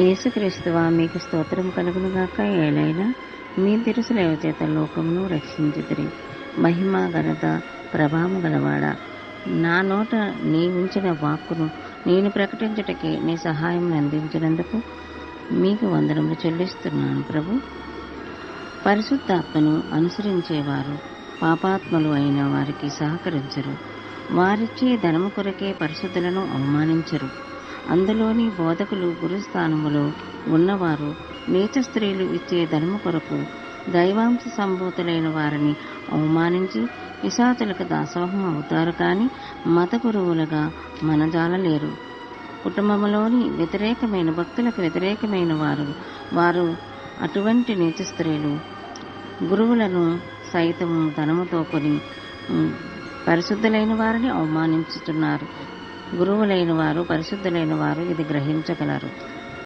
యేసుక్రీస్తువా మీకు స్తోత్రం కలుగును గాక ఏలైనా మీ బిరుసులేవ చేత లోకమును రక్షించుదిరి. మహిమ ఘనత ప్రభావం గలవాడ. నా నోట నీ ఉంచిన వాక్కును నేను ప్రకటించుటకే నీ సహాయం అందించినందుకు మీకు వందనములు చెల్లిస్తున్నాను ప్రభు. పరిశుద్ధాత్మను అనుసరించేవారు పాపాత్మలు అయిన వారికి సహకరించరు. వారిచ్చే ధనము కొరకే పరిశుద్ధులను అవమానించరు. అందులోని బోధకులు గురుస్థానములో ఉన్నవారు నీచ స్త్రీలు ఇచ్చే ధర్మ కొరకు దైవాంశ సంభూతులైన వారిని అవమానించి పిశాచులకు దాసోహం అవుతారు కానీ మత గురువులుగా మనజాలలేరు. కుటుంబంలోని వ్యతిరేకమైన భక్తులకు వ్యతిరేకమైన వారు వారు అటువంటి నీచ స్త్రీలు గురువులను సైతం ధనముతో కొని పరిశుద్ధులైన వారిని అవమానించుతున్నారు గురువులైన వారు పరిశుద్ధులైన వారు ఇది గ్రహించగలరు.